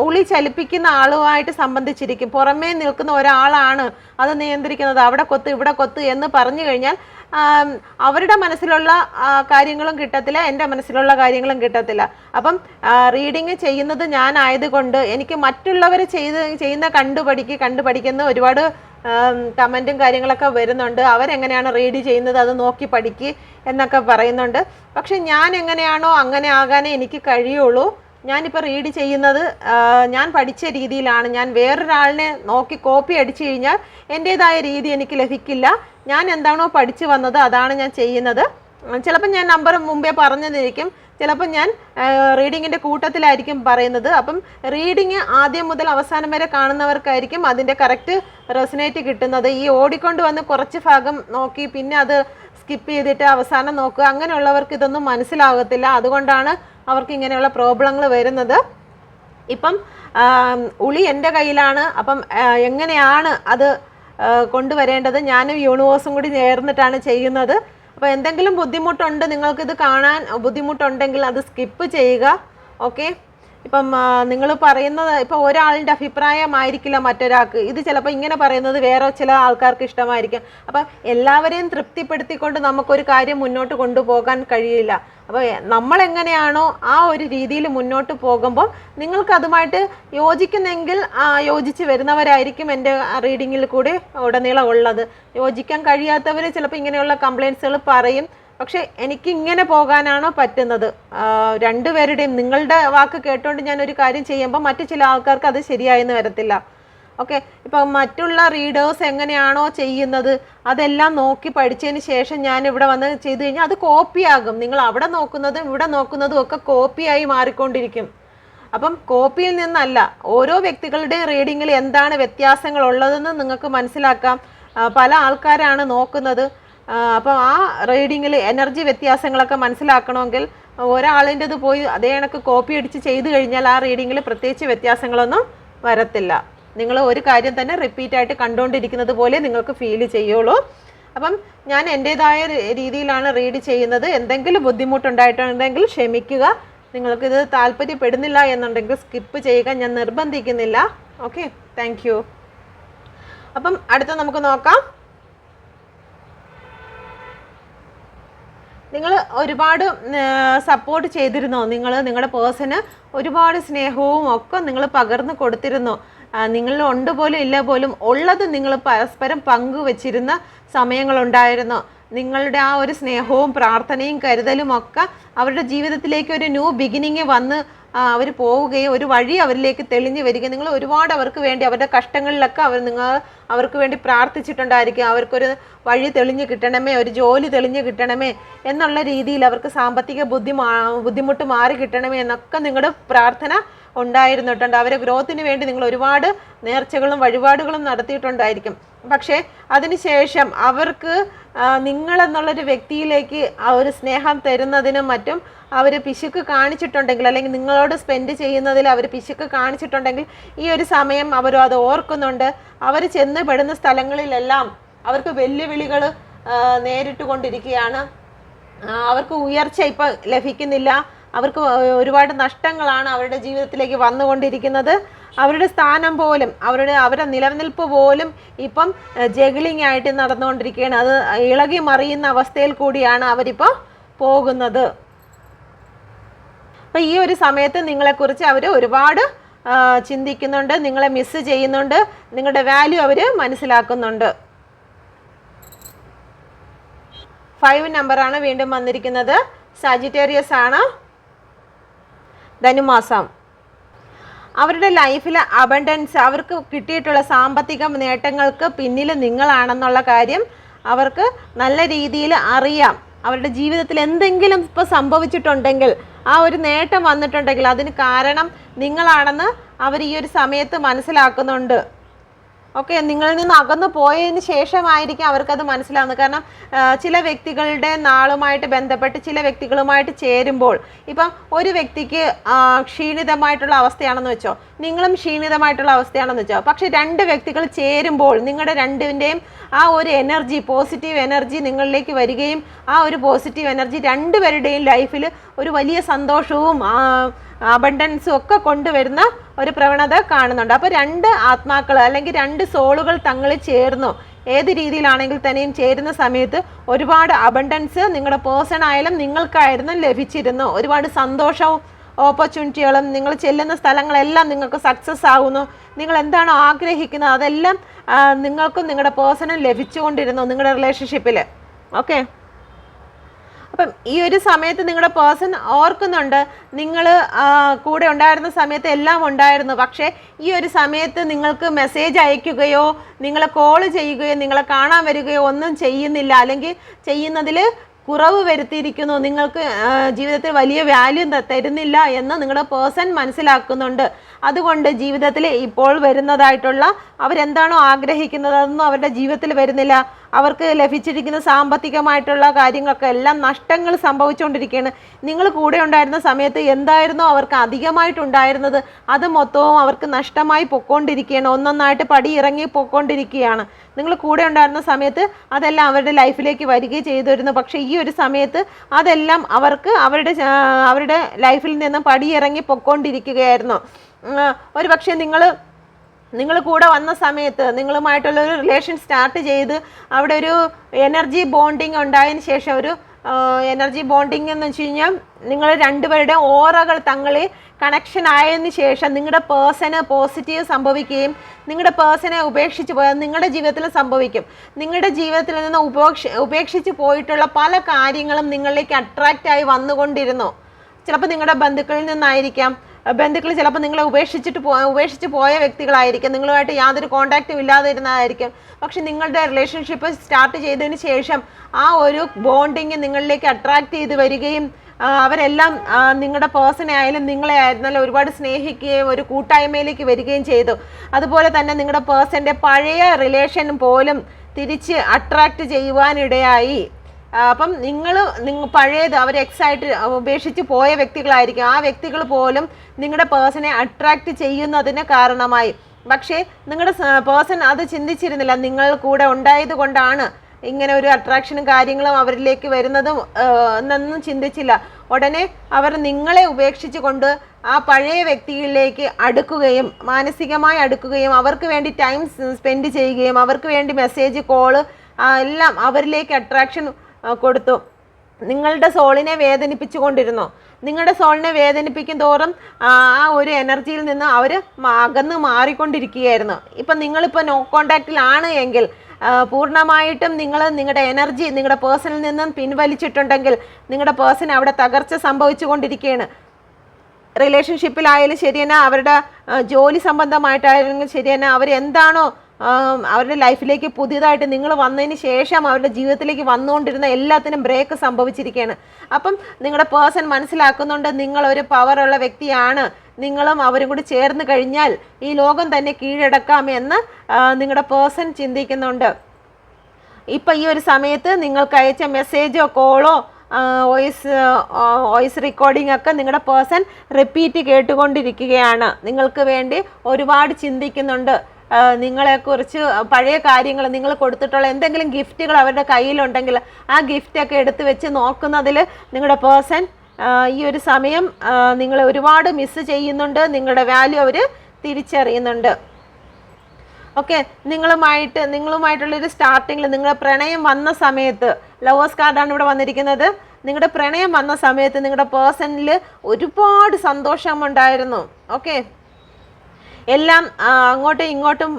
ഉളി ചലിപ്പിക്കുന്ന ആളുമായിട്ട് സംബന്ധിച്ചിരിക്കും. പുറമേ നിൽക്കുന്ന ഒരാളാണ് അത് നിയന്ത്രിക്കുന്നത്. അവിടെ കൊത്ത് ഇവിടെ കൊത്ത് എന്ന് പറഞ്ഞു കഴിഞ്ഞാൽ അവരുടെ മനസ്സിലുള്ള കാര്യങ്ങളും കിട്ടത്തില്ല എന്റെ മനസ്സിലുള്ള കാര്യങ്ങളും കിട്ടത്തില്ല. അപ്പം റീഡിങ് ചെയ്യുന്നത് ഞാനായതുകൊണ്ട് എനിക്ക് മറ്റുള്ളവർ ചെയ്ത് ചെയ്യുന്ന കണ്ടുപഠിക്ക് കണ്ടുപഠിക്കുന്ന ഒരുപാട് കമന്റും കാര്യങ്ങളൊക്കെ വരുന്നുണ്ട്. അവരെങ്ങനെയാണ് റീഡ് ചെയ്യുന്നത് അത് നോക്കി പഠിക്ക് എന്നൊക്കെ പറയുന്നുണ്ട്. പക്ഷെ ഞാൻ എങ്ങനെയാണോ അങ്ങനെ ആകാനേ എനിക്ക് കഴിയുള്ളൂ. ഞാനിപ്പോൾ റീഡ് ചെയ്യുന്നത് ഞാൻ പഠിച്ച രീതിയിലാണ്. ഞാൻ വേറൊരാളിനെ നോക്കി കോപ്പി അടിച്ചു കഴിഞ്ഞാൽ എന്റേതായ രീതി എനിക്ക് ലഭിക്കില്ല. ഞാൻ എന്താണോ പഠിച്ചു വന്നത് അതാണ് ഞാൻ ചെയ്യുന്നത്. ചിലപ്പോൾ ഞാൻ നമ്പർ മുമ്പേ പറഞ്ഞതിരിക്കും. ചിലപ്പോൾ ഞാൻ റീഡിങ്ങിന്റെ കൂട്ടത്തിലായിരിക്കും പറയുന്നത്. അപ്പം റീഡിങ് ആദ്യം മുതൽ അവസാനം വരെ കാണുന്നവർക്കായിരിക്കും അതിന്റെ കറക്റ്റ് റെസിനേറ്റ് കിട്ടുന്നത്. ഈ ഓടിക്കൊണ്ട് വന്ന് കുറച്ച് ഭാഗം നോക്കി പിന്നെ അത് സ്കിപ്പ് ചെയ്തിട്ട് അവസാനം നോക്കുക. അങ്ങനെയുള്ളവർക്ക് ഇതൊന്നും മനസ്സിലാകത്തില്ല. അതുകൊണ്ടാണ് അവർക്ക് ഇങ്ങനെയുള്ള പ്രോബ്ലങ്ങൾ വരുന്നത്. ഇപ്പം ഉളി എന്റെ കയ്യിലാണ്. അപ്പം എങ്ങനെയാണ് അത് കൊണ്ടുവരേണ്ടത്? ഞാനും യൂണിവേഴ്സും കൂടി ചേർന്നിട്ടാണ് ചെയ്യുന്നത്. അപ്പോൾ എന്തെങ്കിലും ബുദ്ധിമുട്ടുണ്ട് നിങ്ങൾക്കിത് കാണാൻ ബുദ്ധിമുട്ടുണ്ടെങ്കിൽ അത് സ്കിപ്പ് ചെയ്യുക. ഓക്കെ ഇപ്പം നിങ്ങൾ പറയുന്നത് ഇപ്പോൾ ഒരാളിന്റെ അഭിപ്രായമായിരിക്കില്ല മറ്റൊരാൾക്ക്. ഇത് ചിലപ്പോൾ ഇങ്ങനെ പറയുന്നത് വേറെ ചില ആൾക്കാർക്ക് ഇഷ്ടമായിരിക്കും. അപ്പം എല്ലാവരെയും തൃപ്തിപ്പെടുത്തിക്കൊണ്ട് നമുക്കൊരു കാര്യം മുന്നോട്ട് കൊണ്ടുപോകാൻ കഴിയില്ല. അപ്പോൾ നമ്മൾ എങ്ങനെയാണോ ആ ഒരു രീതിയിൽ മുന്നോട്ട് പോകുമ്പോൾ നിങ്ങൾക്ക് അതുമായിട്ട് യോജിക്കുന്നെങ്കിൽ യോജിച്ച് വരുന്നവരായിരിക്കും എന്റെ റീഡിങ്ങിൽ കൂടി ഉടനീളം ഉള്ളത്. യോജിക്കാൻ കഴിയാത്തവർ ചിലപ്പോൾ ഇങ്ങനെയുള്ള കംപ്ലയിൻസുകൾ പറയും. പക്ഷേ എനിക്ക് ഇങ്ങനെ പോകാനാണോ പറ്റുന്നത്? രണ്ടുപേരുടെയും നിങ്ങളുടെ വാക്ക് കേട്ടുകൊണ്ട് ഞാൻ ഒരു കാര്യം ചെയ്യുമ്പോൾ മറ്റു ചില ആൾക്കാർക്ക് അത് ശരിയായെന്ന് വരത്തില്ല. ഓക്കെ ഇപ്പം മറ്റുള്ള റീഡേഴ്സ് എങ്ങനെയാണോ ചെയ്യുന്നത് അതെല്ലാം നോക്കി പഠിച്ചതിന് ശേഷം ഞാൻ ഇവിടെ വന്ന് ചെയ്തു കഴിഞ്ഞാൽ അത് കോപ്പിയാകും. നിങ്ങൾ അവിടെ നോക്കുന്നതും ഇവിടെ നോക്കുന്നതും ഒക്കെ കോപ്പിയായി മാറിക്കൊണ്ടിരിക്കും. അപ്പം കോപ്പിയിൽ നിന്നല്ല ഓരോ വ്യക്തികളുടെയും റീഡിങ്ങിൽ എന്താണ് വ്യത്യാസങ്ങൾ ഉള്ളതെന്ന് നിങ്ങൾക്ക് മനസ്സിലാക്കാം. പല ആൾക്കാരാണ് നോക്കുന്നത്. അപ്പോൾ ആ റീഡിങ്ങിൽ എനർജി വ്യത്യാസങ്ങളൊക്കെ മനസ്സിലാക്കണമെങ്കിൽ ഒരാളിന്റെത് പോയി അതേ കണക്ക് കോപ്പി അടിച്ച് ചെയ്തു കഴിഞ്ഞാൽ ആ റീഡിങ്ങിൽ പ്രത്യേകിച്ച് വ്യത്യാസങ്ങളൊന്നും വരത്തില്ല. നിങ്ങൾ ഒരു കാര്യം തന്നെ റിപ്പീറ്റായിട്ട് കണ്ടുകൊണ്ടിരിക്കുന്നത് പോലെ നിങ്ങൾക്ക് ഫീൽ ചെയ്യുള്ളൂ. അപ്പം ഞാൻ എന്റെതായ രീതിയിലാണ് റീഡ് ചെയ്യുന്നത്. എന്തെങ്കിലും ബുദ്ധിമുട്ടുണ്ടായിട്ടുണ്ടെങ്കിൽ ക്ഷമിക്കുക. നിങ്ങൾക്കിത് താല്പര്യപ്പെടുന്നില്ല എന്നുണ്ടെങ്കിൽ സ്കിപ്പ് ചെയ്യുക. ഞാൻ നിർബന്ധിക്കുന്നില്ല. ഓക്കെ താങ്ക് അപ്പം അടുത്ത നമുക്ക് നോക്കാം. നിങ്ങൾ ഒരുപാട് സപ്പോർട്ട് ചെയ്തിരുന്നോ? നിങ്ങൾ നിങ്ങളുടെ പേഴ്സന് ഒരുപാട് സ്നേഹവും ഒക്കെ നിങ്ങൾ പകർന്നു കൊടുത്തിരുന്നോ? നിങ്ങളിൽ ഉണ്ട് പോലും ഇല്ല പോലും ഉള്ളത് നിങ്ങൾ പരസ്പരം പങ്കുവച്ചിരുന്ന സമയങ്ങളുണ്ടായിരുന്നോ. നിങ്ങളുടെ ആ ഒരു സ്നേഹവും പ്രാർത്ഥനയും കരുതലും ഒക്കെ അവരുടെ ജീവിതത്തിലേക്ക് ഒരു ന്യൂ ബിഗിനിങ് വന്ന് അവർ പോവുകയും ഒരു വഴി അവരിലേക്ക് തെളിഞ്ഞു വരികയും നിങ്ങൾ ഒരുപാട് അവർക്ക് വേണ്ടി അവരുടെ കഷ്ടങ്ങളിലൊക്കെ അവർ നിങ്ങൾ അവർക്ക് വേണ്ടി പ്രാർത്ഥിച്ചിട്ടുണ്ടായിരിക്കും. അവർക്കൊരു വഴി തെളിഞ്ഞു കിട്ടണമേ ഒരു ജോലി തെളിഞ്ഞു കിട്ടണമേ എന്നുള്ള രീതിയിൽ അവർക്ക് സാമ്പത്തിക ബുദ്ധി ബുദ്ധിമുട്ട് മാറി കിട്ടണമേ എന്നൊക്കെ നിങ്ങളുടെ പ്രാർത്ഥന ഉണ്ടായിരുന്നിട്ടുണ്ട്. അവരെ ഗ്രോത്തിന് വേണ്ടി നിങ്ങൾ ഒരുപാട് നേർച്ചകളും വഴിപാടുകളും നടത്തിയിട്ടുണ്ടായിരിക്കും. പക്ഷേ അതിനുശേഷം അവർക്ക് നിങ്ങളെന്നുള്ളൊരു വ്യക്തിയിലേക്ക് ആ ഒരു സ്നേഹം തരുന്നതിനും മറ്റും അവർ പിശുക്ക് കാണിച്ചിട്ടുണ്ടെങ്കിൽ അല്ലെങ്കിൽ നിങ്ങളോട് സ്പെൻഡ് ചെയ്യുന്നതിൽ അവർ പിശുക്ക് കാണിച്ചിട്ടുണ്ടെങ്കിൽ ഈ ഒരു സമയം അവർ അത് ഓർക്കുന്നുണ്ട്. അവർ ചെന്ന് പെടുന്ന സ്ഥലങ്ങളിലെല്ലാം അവർക്ക് വെല്ലുവിളികൾ നേരിട്ട് കൊണ്ടിരിക്കുകയാണ് അവർക്ക് ഉയർച്ച ഇപ്പം ലഭിക്കുന്നില്ല. അവർക്ക് ഒരുപാട് നഷ്ടങ്ങളാണ് അവരുടെ ജീവിതത്തിലേക്ക് വന്നുകൊണ്ടിരിക്കുന്നത്. അവരുടെ സ്ഥാനം പോലും അവരുടെ അവരുടെ നിലനിൽപ്പ് പോലും ഇപ്പം ജഗിളിംഗ് ആയിട്ട് നടന്നുകൊണ്ടിരിക്കുകയാണ്. അത് ഇളകി മറിയുന്ന അവസ്ഥയിൽ കൂടിയാണ് അവരിപ്പോൾ പോകുന്നത്. അപ്പം ഈ ഒരു സമയത്ത് നിങ്ങളെക്കുറിച്ച് അവർ ഒരുപാട് ചിന്തിക്കുന്നുണ്ട് നിങ്ങളെ മിസ് ചെയ്യുന്നുണ്ട് നിങ്ങളുടെ വാല്യൂ അവർ മനസ്സിലാക്കുന്നുണ്ട്. ഫൈവ് നമ്പറാണ് വീണ്ടും വന്നിരിക്കുന്നത്. സജിറ്റേറിയസ് ആണ്. ധനുമാസം. അവരുടെ ലൈഫിൽ അബണ്ടൻസ് അവർക്ക് കിട്ടിയിട്ടുള്ള സാമ്പത്തിക നേട്ടങ്ങൾക്ക് പിന്നിൽ നിങ്ങളാണെന്നുള്ള കാര്യം അവർക്ക് നല്ല രീതിയിൽ അറിയാം. അവരുടെ ജീവിതത്തിൽ എന്തെങ്കിലും ഇപ്പോൾ സംഭവിച്ചിട്ടുണ്ടെങ്കിൽ ആ ഒരു നേട്ടം വന്നിട്ടുണ്ടെങ്കിൽ അതിന് കാരണം നിങ്ങളാണെന്ന് അവർ ഈ ഒരു സമയത്ത് മനസ്സിലാക്കുന്നുണ്ട്. ഓക്കെ നിങ്ങളിൽ നിന്ന് അകന്നു പോയതിന് ശേഷമായിരിക്കും അവർക്കത് മനസ്സിലാവുന്നത്. കാരണം ചില വ്യക്തികളുടെ നാളുമായിട്ട് ബന്ധപ്പെട്ട് ചില വ്യക്തികളുമായിട്ട് ചേരുമ്പോൾ ഇപ്പം ഒരു വ്യക്തിക്ക് ക്ഷീണിതമായിട്ടുള്ള അവസ്ഥയാണെന്ന് വെച്ചോ നിങ്ങളും ക്ഷീണിതമായിട്ടുള്ള അവസ്ഥയാണെന്ന് വെച്ചോ പക്ഷെ രണ്ട് വ്യക്തികൾ ചേരുമ്പോൾ നിങ്ങളുടെ രണ്ടിന്റെയും ആ ഒരു എനർജി പോസിറ്റീവ് എനർജി നിങ്ങളിലേക്ക് വരികയും ആ ഒരു പോസിറ്റീവ് എനർജി രണ്ടുപേരുടെയും ലൈഫിൽ ഒരു വലിയ സന്തോഷവും അബണ്ടൻസും ഒക്കെ കൊണ്ടുവരുന്ന ഒരു പ്രവണത കാണുന്നുണ്ട്. അപ്പോൾ രണ്ട് ആത്മാക്കൾ അല്ലെങ്കിൽ രണ്ട് സോളുകൾ തങ്ങൾ ചേർന്നോ ഏത് രീതിയിലാണെങ്കിൽ തന്നെയും ചേരുന്ന സമയത്ത് ഒരുപാട് അബണ്ടൻസ് നിങ്ങളുടെ പേഴ്സൺ ആയാലും നിങ്ങൾക്കായിരുന്നു ലഭിച്ചിരുന്നു. ഒരുപാട് സന്തോഷവും ഓപ്പർച്യൂണിറ്റികളും നിങ്ങൾ ചെല്ലുന്ന സ്ഥലങ്ങളെല്ലാം നിങ്ങൾക്ക് സക്സസ് ആകുന്നു നിങ്ങൾ എന്താണോ ആഗ്രഹിക്കുന്നത്? അതെല്ലാം നിങ്ങൾക്കും നിങ്ങളുടെ പേഴ്സണും ലഭിച്ചുകൊണ്ടിരുന്നു നിങ്ങളുടെ റിലേഷൻഷിപ്പിൽ ഓക്കെ അപ്പം ഈ ഒരു സമയത്ത് നിങ്ങളുടെ പേഴ്സൺ ഓർക്കുന്നുണ്ട് നിങ്ങൾ കൂടെ ഉണ്ടായിരുന്ന സമയത്ത് എല്ലാം ഉണ്ടായിരുന്നു. പക്ഷേ ഈ ഒരു സമയത്ത് നിങ്ങൾക്ക് മെസ്സേജ് അയക്കുകയോ നിങ്ങളെ കോൾ ചെയ്യുകയോ നിങ്ങളെ കാണാൻ വരികയോ ഒന്നും ചെയ്യുന്നില്ല. അല്ലെങ്കിൽ ചെയ്യുന്നതിൽ കുറവ് വരുത്തിയിരിക്കുന്നു. നിങ്ങൾക്ക് ജീവിതത്തിൽ വലിയ വാല്യൂ തരുന്നില്ല എന്ന് നിങ്ങളുടെ പേഴ്സൺ മനസ്സിലാക്കുന്നുണ്ട്. അതുകൊണ്ട് ജീവിതത്തിൽ ഇപ്പോൾ വരുന്നതായിട്ടുള്ള അവരെന്താണോ ആഗ്രഹിക്കുന്നത് അതൊന്നും അവരുടെ ജീവിതത്തിൽ വരുന്നില്ല. അവർക്ക് ലഭിച്ചിരിക്കുന്ന സാമ്പത്തികമായിട്ടുള്ള കാര്യങ്ങളൊക്കെ എല്ലാം നഷ്ടങ്ങൾ സംഭവിച്ചുകൊണ്ടിരിക്കുകയാണ്. നിങ്ങൾ കൂടെ ഉണ്ടായിരുന്ന സമയത്ത് എന്തായിരുന്നോ അവർക്ക് അധികമായിട്ടുണ്ടായിരുന്നത്? അത് മൊത്തവും അവർക്ക് നഷ്ടമായി പൊക്കോണ്ടിരിക്കുകയാണ്. ഒന്നൊന്നായിട്ട് പടി ഇറങ്ങി പൊക്കോണ്ടിരിക്കുകയാണ്. നിങ്ങൾ കൂടെ ഉണ്ടായിരുന്ന സമയത്ത് അതെല്ലാം അവരുടെ ലൈഫിലേക്ക് വരികയും ചെയ്തിരുന്നു. പക്ഷേ ഈ ഒരു സമയത്ത് അതെല്ലാം അവർക്ക് അവരുടെ അവരുടെ ലൈഫിൽ നിന്ന് പടിയിറങ്ങി പൊക്കോണ്ടിരിക്കുകയായിരുന്നു. ഒരു പക്ഷേ നിങ്ങൾ നിങ്ങൾ കൂടെ വന്ന സമയത്ത് നിങ്ങളുമായിട്ടുള്ള ഒരു റിലേഷൻ സ്റ്റാർട്ട് ചെയ്ത് അവിടെ ഒരു എനർജി ബോണ്ടിങ് ഉണ്ടായതിന് ശേഷം ഒരു എനർജി ബോണ്ടിങ് എന്ന് വെച്ച് കഴിഞ്ഞാൽ നിങ്ങൾ രണ്ടുപേരുടെ ഓറകൾ തങ്ങളിൽ കണക്ഷൻ ആയതിന് ശേഷം നിങ്ങളുടെ പേഴ്സണ് പോസിറ്റീവ് സംഭവിക്കുകയും നിങ്ങളുടെ പേഴ്സനെ ഉപേക്ഷിച്ച് പോയാൽ നിങ്ങളുടെ ജീവിതത്തിൽ സംഭവിക്കും. നിങ്ങളുടെ ജീവിതത്തിൽ നിന്ന് ഉപേക്ഷ ഉപേക്ഷിച്ച് പോയിട്ടുള്ള പല കാര്യങ്ങളും നിങ്ങളിലേക്ക് അട്രാക്റ്റായി വന്നുകൊണ്ടിരുന്നു. ചിലപ്പോൾ നിങ്ങളുടെ ബന്ധുക്കളിൽ നിന്നായിരിക്കാം. ബന്ധുക്കൾ ചിലപ്പോൾ നിങ്ങളെ ഉപേക്ഷിച്ചിട്ട് പോ ഉപേക്ഷിച്ച് പോയ വ്യക്തികളായിരിക്കും. നിങ്ങളുമായിട്ട് യാതൊരു കോണ്ടാക്റ്റും ഇല്ലാതെ ഇരുന്നതായിരിക്കും പക്ഷെ നിങ്ങളുടെ റിലേഷൻഷിപ്പ് സ്റ്റാർട്ട് ചെയ്തതിന് ശേഷം ആ ഒരു ബോണ്ടിങ് നിങ്ങളിലേക്ക് അട്രാക്റ്റ് ചെയ്ത് വരികയും അവരെല്ലാം നിങ്ങളുടെ പേഴ്സണെ ആയാലും നിങ്ങളെ ആയിരുന്നാലും ഒരുപാട് സ്നേഹിക്കുകയും ഒരു കൂട്ടായ്മയിലേക്ക് വരികയും ചെയ്തു. അതുപോലെ തന്നെ നിങ്ങളുടെ പേഴ്സന്റെ പഴയ റിലേഷൻ പോലും തിരിച്ച് അട്രാക്റ്റ് ചെയ്യുവാനിടയായി. അപ്പം നിങ്ങൾ നിങ്ങൾ പഴയത് അവർ എക്സായിട്ട് ഉപേക്ഷിച്ച് പോയ വ്യക്തികളായിരിക്കും. ആ വ്യക്തികൾ പോലും നിങ്ങളുടെ പേഴ്സണെ അട്രാക്റ്റ് ചെയ്യുന്നതിന് കാരണമായി. പക്ഷേ നിങ്ങളുടെ പേഴ്സൺ അത് ചിന്തിച്ചിരുന്നില്ല. നിങ്ങൾ കൂടെ ഉണ്ടായത് കൊണ്ടാണ് ഇങ്ങനെ ഒരു അട്രാക്ഷനും കാര്യങ്ങളും അവരിലേക്ക് വരുന്നതും എന്നൊന്നും ചിന്തിച്ചില്ല. ഉടനെ അവർ നിങ്ങളെ ഉപേക്ഷിച്ചുകൊണ്ട് ആ പഴയ വ്യക്തിയിലേക്ക് അടുക്കുകയും മാനസികമായി അടുക്കുകയും അവർക്ക് വേണ്ടി ടൈം സ്പെൻഡ് ചെയ്യുകയും അവർക്ക് വേണ്ടി മെസ്സേജ് കോൾ എല്ലാം അവരിലേക്ക് അട്രാക്ഷൻ കൊടുത്തു. നിങ്ങളുടെ സോളിനെ വേദനിപ്പിച്ചുകൊണ്ടിരുന്നു. നിങ്ങളുടെ സോളിനെ വേദനിപ്പിക്കും തോറും ആ ഒരു എനർജിയിൽ നിന്ന് അവർ അകന്ന് മാറിക്കൊണ്ടിരിക്കുകയായിരുന്നു. ഇപ്പം നിങ്ങളിപ്പോൾ നോ കോണ്ടാക്റ്റിലാണ് എങ്കിൽ പൂർണമായിട്ടും നിങ്ങൾ നിങ്ങളുടെ എനർജി നിങ്ങളുടെ പേഴ്സണിൽ നിന്നും പിൻവലിച്ചിട്ടുണ്ടെങ്കിൽ നിങ്ങളുടെ പേഴ്സൺ അവിടെ തകർച്ച സംഭവിച്ചു കൊണ്ടിരിക്കുകയാണ് റിലേഷൻഷിപ്പിലായാലും ശരി തന്നെ അവരുടെ ജോലി സംബന്ധമായിട്ടായാലും ശരി തന്നെ അവർ ആ, അവരുടെ ലൈഫിലേക്ക് പുതിയതായിട്ട് നിങ്ങൾ വന്നതിന് ശേഷം അവരുടെ ജീവിതത്തിലേക്ക് വന്നുകൊണ്ടിരുന്ന എല്ലാത്തിനും ബ്രേക്ക് സംഭവിച്ചിരിക്കുകയാണ്. അപ്പം നിങ്ങളുടെ പേഴ്സൺ മനസ്സിലാക്കുന്നുണ്ട് നിങ്ങളൊരു പവറുള്ള വ്യക്തിയാണ്. നിങ്ങളും അവരും കൂടി ചേർന്ന് കഴിഞ്ഞാൽ ഈ ലോകം തന്നെ കീഴടക്കാമെന്ന് നിങ്ങളുടെ പേഴ്സൺ ചിന്തിക്കുന്നുണ്ട്. ഇപ്പം ഈ ഒരു സമയത്ത് നിങ്ങൾക്ക് അയച്ച മെസ്സേജോ കോളോ വോയിസ് വോയിസ് റെക്കോർഡിംഗ് ഒക്കെ നിങ്ങളുടെ പേഴ്സൺ റിപ്പീറ്റ് കേട്ടുകൊണ്ടിരിക്കുകയാണ്. നിങ്ങൾക്ക് വേണ്ടി ഒരുപാട് ചിന്തിക്കുന്നുണ്ട്. നിങ്ങളെക്കുറിച്ച് പഴയ കാര്യങ്ങൾ നിങ്ങൾ കൊടുത്തിട്ടുള്ള എന്തെങ്കിലും ഗിഫ്റ്റുകൾ അവരുടെ കയ്യിലുണ്ടെങ്കിൽ ആ ഗിഫ്റ്റൊക്കെ എടുത്തു വെച്ച് നോക്കുന്നതിൽ നിങ്ങളുടെ പേഴ്സൺ ഈ ഒരു സമയം നിങ്ങളെ ഒരുപാട് മിസ്സ് ചെയ്യുന്നുണ്ട്. നിങ്ങളുടെ വാല്യൂ അവർ തിരിച്ചറിയുന്നുണ്ട്. ഓക്കെ നിങ്ങളുമായിട്ട് നിങ്ങളുമായിട്ടുള്ളൊരു സ്റ്റാർട്ടിങ്ങിൽ നിങ്ങളുടെ പ്രണയം വന്ന സമയത്ത് ലവേഴ്സ് കാർഡാണ് ഇവിടെ വന്നിരിക്കുന്നത്. നിങ്ങളുടെ പ്രണയം വന്ന സമയത്ത് നിങ്ങളുടെ പേഴ്സണിൽ ഒരുപാട് സന്തോഷമുണ്ടായിരുന്നു. ഓക്കെ എല്ലാം അങ്ങോട്ടും ഇങ്ങോട്ടും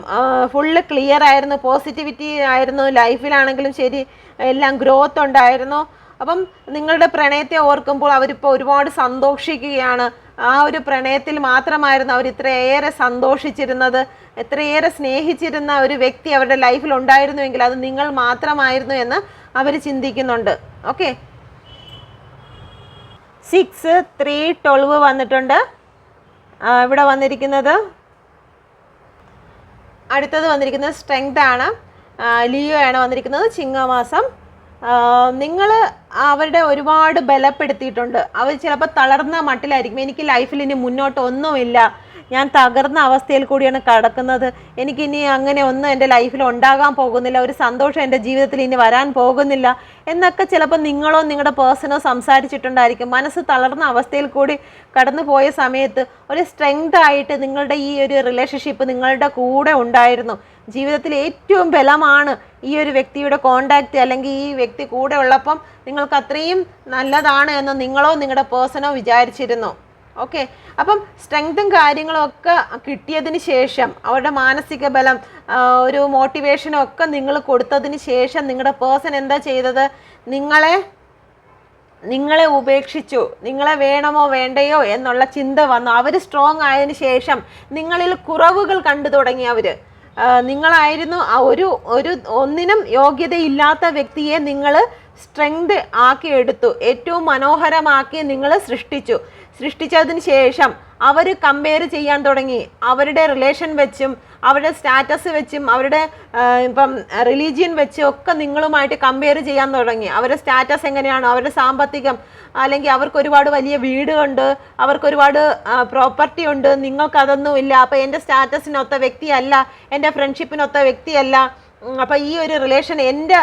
ഫുള്ള് ക്ലിയർ ആയിരുന്നു പോസിറ്റിവിറ്റി ആയിരുന്നു ലൈഫിലാണെങ്കിലും ശരി എല്ലാം ഗ്രോത്ത് ഉണ്ടായിരുന്നു. അപ്പം നിങ്ങളുടെ പ്രണയത്തെ ഓർക്കുമ്പോൾ അവരിപ്പോൾ ഒരുപാട് സന്തോഷിക്കുകയാണ്. ആ ഒരു പ്രണയത്തിൽ മാത്രമായിരുന്നു അവർ ഇത്രയേറെ സന്തോഷിച്ചിരുന്നത്. എത്രയേറെ സ്നേഹിച്ചിരുന്ന ഒരു വ്യക്തി അവരുടെ ലൈഫിൽ ഉണ്ടായിരുന്നുവെങ്കിൽ അത് നിങ്ങൾ മാത്രമായിരുന്നു എന്ന് അവർ ചിന്തിക്കുന്നുണ്ട്. ഓക്കെ? സിക്സ് ത്രീ ട്വൽവ് വന്നിട്ടുണ്ട്. ഇവിടെ വന്നിരിക്കുന്നത് അടുത്തത് വന്നിരിക്കുന്നത് സ്ട്രെങ്ത് ആണ്. ലിയോ ആണ് വന്നിരിക്കുന്നത് ചിങ്ങമാസം. നിങ്ങൾ അവരുടെ ഒരുപാട് ബലപ്പെടുത്തിയിട്ടുണ്ട്. അവർ ചിലപ്പോൾ തളർന്ന മട്ടിലായിരിക്കും. എനിക്ക് ലൈഫിൽ ഇനി മുന്നോട്ട് ഒന്നുമില്ല ഞാൻ തകർന്ന അവസ്ഥയിൽ കൂടിയാണ് കടക്കുന്നത്. എനിക്കിനി അങ്ങനെ ഒന്നും എന്റെ ലൈഫിൽ ഉണ്ടാകാൻ പോകുന്നില്ല. ഒരു സന്തോഷം എന്റെ ജീവിതത്തിൽ ഇനി വരാൻ പോകുന്നില്ല. എന്നൊക്കെ ചിലപ്പോൾ നിങ്ങളോ നിങ്ങളുടെ പേഴ്സണോ സംസാരിച്ചിട്ടുണ്ടായിരിക്കും. മനസ്സ് തളർന്ന അവസ്ഥയിൽ കൂടി കടന്നു പോയ സമയത്ത് ഒരു സ്ട്രെങ്ത് ആയിട്ട് നിങ്ങളുടെ ഈ ഒരു റിലേഷൻഷിപ്പ് നിങ്ങളുടെ കൂടെ ഉണ്ടായിരുന്നു. ജീവിതത്തിൽ ഏറ്റവും ബലമാണ് ഈ ഒരു വ്യക്തിയുടെ കോണ്ടാക്റ്റ് അല്ലെങ്കിൽ ഈ വ്യക്തി കൂടെ ഉള്ളപ്പം നിങ്ങൾക്ക് അത്രയും നല്ലതാണ് എന്ന് നിങ്ങളോ നിങ്ങളുടെ പേഴ്സണോ വിചാരിച്ചിരുന്നു. ഓക്കെ അപ്പം സ്ട്രെങ്തും കാര്യങ്ങളും ഒക്കെ കിട്ടിയതിന് ശേഷം അവരുടെ മാനസിക ബലം ഒരു മോട്ടിവേഷനും ഒക്കെ നിങ്ങൾ കൊടുത്തതിന് ശേഷം നിങ്ങളുടെ പേഴ്സൺ എന്താ ചെയ്തത്? നിങ്ങളെ നിങ്ങളെ ഉപേക്ഷിച്ചു. നിങ്ങളെ വേണമോ വേണ്ടയോ എന്നുള്ള ചിന്ത വന്നു. അവർ സ്ട്രോങ് ആയതിനു ശേഷം നിങ്ങളിൽ കുറവുകൾ കണ്ടു തുടങ്ങി അവർ നിങ്ങളായിരുന്നു ആ ഒരു ഒരു ഒന്നിനും യോഗ്യതയില്ലാത്ത വ്യക്തിയെ നിങ്ങൾ സ്ട്രെങ്ത് ആക്കി എടുത്തു. ഏറ്റവും മനോഹരമാക്കി നിങ്ങൾ സൃഷ്ടിച്ചു. സൃഷ്ടിച്ചതിന് ശേഷം അവർ കമ്പയർ ചെയ്യാൻ തുടങ്ങി. അവരുടെ റിലേഷൻ വെച്ചും അവരുടെ സ്റ്റാറ്റസ് വെച്ചും അവരുടെ ഇപ്പം റിലീജിയൻ വെച്ചും ഒക്കെ നിങ്ങളുമായിട്ട് കമ്പയർ ചെയ്യാൻ തുടങ്ങി. അവരുടെ സ്റ്റാറ്റസ് എങ്ങനെയാണ്? അവരുടെ സാമ്പത്തികം. അല്ലെങ്കിൽ അവർക്ക് ഒരുപാട് വലിയ വീടുണ്ട്. അവർക്ക് ഒരുപാട് പ്രോപ്പർട്ടി ഉണ്ട്. നിങ്ങൾക്ക് അതൊന്നും ഇല്ല അപ്പോൾ എന്റെ സ്റ്റാറ്റസിനൊത്ത വ്യക്തിയല്ല. എന്റെ ഫ്രണ്ട്ഷിപ്പിനൊത്ത വ്യക്തിയല്ല. അപ്പോൾ ഈ ഒരു റിലേഷൻ എന്റെ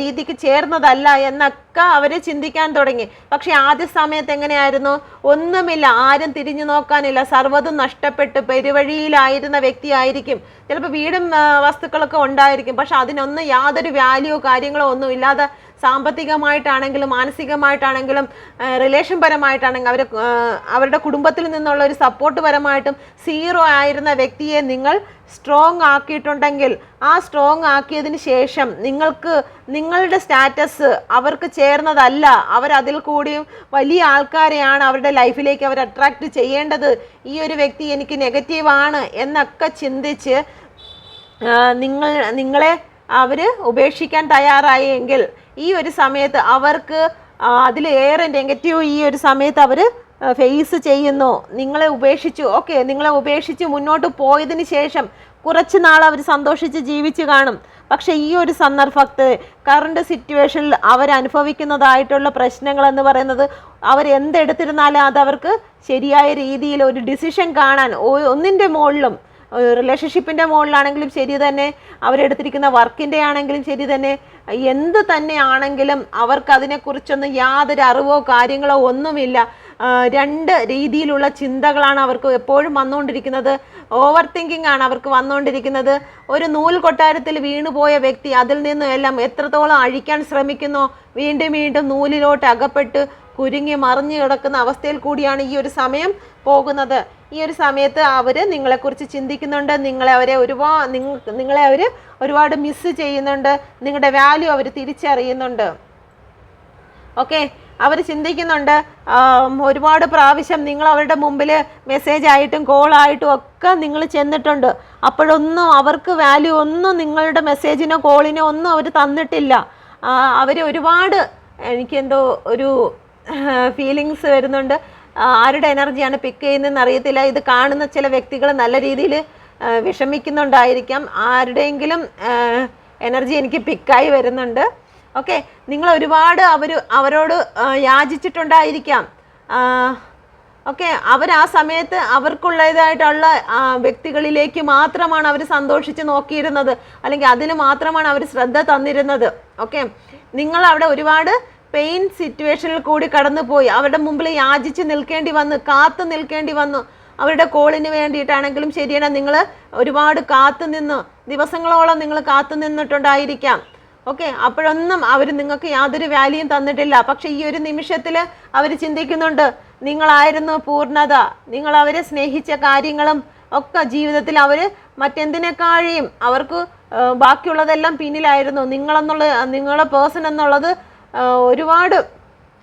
രീതിക്ക് ചേർന്നതല്ല എന്നൊക്കെ അവർ ചിന്തിക്കാൻ തുടങ്ങി. പക്ഷെ ആദ്യ സമയത്ത് എങ്ങനെയായിരുന്നു? ഒന്നുമില്ല ആരും തിരിഞ്ഞു നോക്കാനില്ല. സർവതും നഷ്ടപ്പെട്ട് പെരുവഴിയിലായിരുന്ന വ്യക്തിയായിരിക്കും. ചിലപ്പോൾ വീടും വസ്തുക്കളൊക്കെ ഉണ്ടായിരിക്കും. പക്ഷെ അതിനൊന്നും യാതൊരു വാല്യൂ കാര്യങ്ങളോ ഒന്നും ഇല്ലാതെ സാമ്പത്തികമായിട്ടാണെങ്കിലും മാനസികമായിട്ടാണെങ്കിലും റിലേഷൻ പരമായിട്ടാണെങ്കിലും അവർ അവരുടെ കുടുംബത്തിൽ നിന്നുള്ള ഒരു സപ്പോർട്ട് പരമായിട്ടും സീറോ ആയിരുന്ന വ്യക്തിയെ നിങ്ങൾ സ്ട്രോങ് ആക്കിയിട്ടുണ്ടെങ്കിൽ ആ സ്ട്രോങ് ആക്കിയതിന് ശേഷം നിങ്ങൾക്ക് നിങ്ങളുടെ സ്റ്റാറ്റസ് അവർക്ക് ചേർന്നതല്ല. അവരതിൽ കൂടിയും വലിയ ആൾക്കാരെയാണ് അവരുടെ ലൈഫിലേക്ക് അവർ അട്രാക്റ്റ് ചെയ്യേണ്ടത്. ഈ ഒരു വ്യക്തി എനിക്ക് നെഗറ്റീവാണ് എന്നൊക്കെ ചിന്തിച്ച് നിങ്ങൾ നിങ്ങളെ അവർ ഉപേക്ഷിക്കാൻ തയ്യാറായെങ്കിൽ ഈ ഒരു സമയത്ത് അവർക്ക് അതിലേറെ നെഗറ്റീവ് ഈ ഒരു സമയത്ത് അവർ ഫേസ് ചെയ്യുന്നു. നിങ്ങളെ ഉപേക്ഷിച്ചു. ഓക്കെ നിങ്ങളെ ഉപേക്ഷിച്ച് മുന്നോട്ട് പോയതിന് ശേഷം കുറച്ച് നാൾ അവർ സന്തോഷിച്ച് ജീവിച്ച് കാണും. പക്ഷേ ഈ ഒരു സന്ദർഭത്ത് കറണ്ട് സിറ്റുവേഷനിൽ അവർ അനുഭവിക്കുന്നതായിട്ടുള്ള പ്രശ്നങ്ങൾ എന്ന് പറയുന്നത് അവർ എന്തെടുത്തിരുന്നാലും അത് അവർക്ക് ശരിയായ രീതിയിൽ ഒരു ഡിസിഷൻ കാണാൻ ഒന്നിന്റെ മുകളിലും റിലേഷൻഷിപ്പിന്റെ മുകളിലാണെങ്കിലും ശരി തന്നെ അവരെടുത്തിരിക്കുന്ന വർക്കിന്റെ ആണെങ്കിലും ശരി തന്നെ എന്ത് തന്നെ ആണെങ്കിലും അവർക്ക് അതിനെക്കുറിച്ചൊന്നും യാതൊരു അറിവോ കാര്യങ്ങളോ ഒന്നുമില്ല. രണ്ട് രീതിയിലുള്ള ചിന്തകളാണ് അവർക്ക് എപ്പോഴും വന്നുകൊണ്ടിരിക്കുന്നത്. ഓവർ തിങ്കിങ് ആണ് അവർക്ക് വന്നുകൊണ്ടിരിക്കുന്നത്. ഒരു നൂൽ കൊട്ടാരത്തിൽ വീണുപോയ വ്യക്തി അതിൽ നിന്നും എല്ലാം എത്രത്തോളം അഴിക്കാൻ ശ്രമിക്കുന്നോ വീണ്ടും വീണ്ടും നൂലിലോട്ട് അകപ്പെട്ട് കുരുങ്ങി മറിഞ്ഞു കിടക്കുന്ന അവസ്ഥയിൽ കൂടിയാണ് ഈ ഒരു സമയം പോകുന്നത്. ഈ ഒരു സമയത്ത് അവർ നിങ്ങളെക്കുറിച്ച് ചിന്തിക്കുന്നുണ്ട് നിങ്ങളെ അവരെ ഒരുപാട് നിങ്ങളെ അവർ ഒരുപാട് മിസ്സ് ചെയ്യുന്നുണ്ട് നിങ്ങളുടെ വാല്യൂ അവർ തിരിച്ചറിയുന്നുണ്ട്. ഓക്കെ അവർ ചിന്തിക്കുന്നുണ്ട് ഒരുപാട് പ്രാവശ്യം നിങ്ങൾ അവരുടെ മുമ്പിൽ മെസ്സേജ് ആയിട്ടും കോൾ ആയിട്ടും ഒക്കെ നിങ്ങൾ ചെന്നിട്ടുണ്ട്. അപ്പോഴൊന്നും അവർക്ക് വാല്യൂ ഒന്നും നിങ്ങളുടെ മെസ്സേജിനോ കോളിനോ ഒന്നും അവർ തന്നിട്ടില്ല. അവർ ഒരുപാട് എനിക്കെന്തോ ഒരു ഫീലിങ്സ് വരുന്നുണ്ട്. ആരുടെ എനർജിയാണ് പിക്ക് ചെയ്യുന്നതെന്ന് അറിയത്തില്ല. ഇത് കാണുന്ന ചില വ്യക്തികൾ നല്ല രീതിയിൽ വിഷമിക്കുന്നുണ്ടായിരിക്കാം. ആരുടെയെങ്കിലും എനർജി എനിക്ക് പിക്കായി വരുന്നുണ്ട്. ഓക്കെ നിങ്ങൾ ഒരുപാട് അവർ അവരോട് യാചിച്ചിട്ടുണ്ടായിരിക്കാം. ഓക്കെ അവർ ആ സമയത്ത് അവർക്കുള്ളതായിട്ടുള്ള വ്യക്തികളിലേക്ക് മാത്രമാണ് അവർ സന്തോഷിച്ച് നോക്കിയിരുന്നത്. അല്ലെങ്കിൽ അതിന് മാത്രമാണ് അവർ ശ്രദ്ധ തന്നിരുന്നത്. ഓക്കെ നിങ്ങൾ അവിടെ ഒരുപാട് പെയിൻ സിറ്റുവേഷനിൽ കൂടി കടന്നുപോയി. അവരുടെ മുമ്പിൽ യാചിച്ച് നിൽക്കേണ്ടി വന്നു കാത്തു നിൽക്കേണ്ടി വന്നു. അവരുടെ കോളിന് വേണ്ടിയിട്ടാണെങ്കിലും ശരിയാണ് നിങ്ങൾ ഒരുപാട് കാത്തു നിന്നു. ദിവസങ്ങളോളം നിങ്ങൾ കാത്തു നിന്നിട്ടുണ്ടായിരിക്കാം. ഓക്കെ അപ്പോഴൊന്നും അവർ നിങ്ങൾക്ക് യാതൊരു വാല്യൂം തന്നിട്ടില്ല. പക്ഷെ ഈ ഒരു നിമിഷത്തിൽ അവർ ചിന്തിക്കുന്നുണ്ട് നിങ്ങളായിരുന്നു പൂർണത. നിങ്ങൾ അവരെ സ്നേഹിച്ച കാര്യങ്ങളും ഒക്കെ ജീവിതത്തിൽ അവർ മറ്റെന്തിനേക്കാഴിയും അവർക്ക് ബാക്കിയുള്ളതെല്ലാം പിന്നിലായിരുന്നു. നിങ്ങളെന്നുള്ള നിങ്ങളെ പേഴ്സൺ എന്നുള്ളത് ഒരുപാട്